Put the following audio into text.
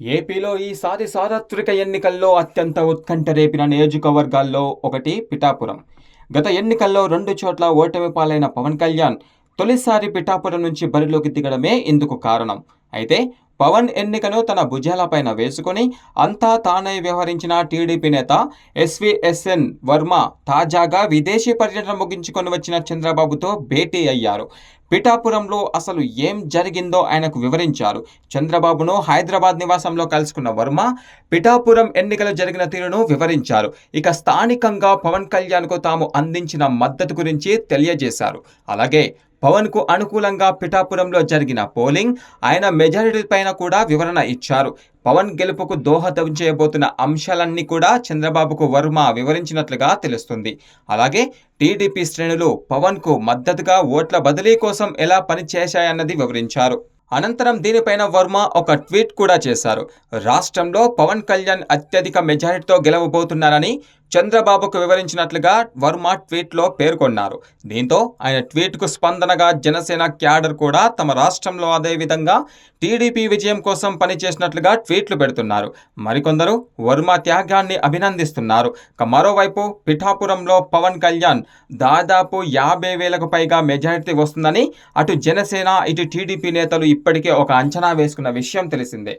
ఏపీలో ఈసారి సార్వత్రిక ఎన్నికల్లో అత్యంత ఉత్కంఠ రేపిన నియోజకవర్గాల్లో ఒకటి పిఠాపురం. గత ఎన్నికల్లో రెండు చోట్ల ఓటమి పాలైన పవన్ కళ్యాణ్ తొలిసారి పిఠాపురం నుంచి బరిలోకి దిగడమే ఇందుకు కారణం. అయితే పవన్ ఎన్నికను తన భుజాలపైన వేసుకుని అంతా తానే వ్యవహరించిన టీడీపీ నేత ఎస్విఎస్ఎన్ వర్మ తాజాగా విదేశీ పర్యటన ముగించుకొని వచ్చిన చంద్రబాబుతో భేటీ అయ్యారు. పిఠాపురంలో అసలు ఏం జరిగిందో ఆయనకు వివరించారు. చంద్రబాబును హైదరాబాద్ నివాసంలో కలుసుకున్న వర్మ పిఠాపురం ఎన్నికలు జరిగిన తీరును వివరించారు. ఇక స్థానికంగా పవన్ కళ్యాణ్కు తాము అందించిన మద్దతు గురించి తెలియజేశారు. అలాగే పవన్కు అనుకూలంగా పిఠాపురంలో జరిగిన పోలింగ్ ఆయన మెజారిటీ పైన కూడా వివరణ ఇచ్చారు. పవన్ గెలుపుకు దోహదం చేయబోతున్న అంశాలన్నీ కూడా చంద్రబాబుకు వర్మ వివరించినట్లుగా తెలుస్తుంది. అలాగే టీడీపీ శ్రేణులు పవన్కు మద్దతుగా ఓట్ల బదిలీ కోసం ఎలా పనిచేశాయన్నది వివరించారు. అనంతరం దీనిపైన వర్మ ఒక ట్వీట్ కూడా చేశారు. రాష్ట్రంలో పవన్ కళ్యాణ్ అత్యధిక మెజారిటీతో గెలవబోతున్నారని చంద్రబాబుకు వివరించినట్లుగా వర్మ ట్వీట్లో పేర్కొన్నారు. దీంతో ఆయన ట్వీట్కు స్పందనగా జనసేన క్యాడర్ కూడా తమ రాష్ట్రంలో అదేవిధంగా టీడీపీ విజయం కోసం పనిచేసినట్లుగా ట్వీట్లు పెడుతున్నారు. మరికొందరు వర్మ త్యాగాన్ని అభినందిస్తున్నారు. ఇక మరోవైపు పిఠాపురంలో పవన్ కళ్యాణ్ దాదాపు యాభై వేలకు పైగా మెజారిటీ వస్తుందని అటు జనసేన ఇటు టీడీపీ నేతలు ఇప్పటికే ఒక అంచనా వేసుకున్న విషయం తెలిసిందే.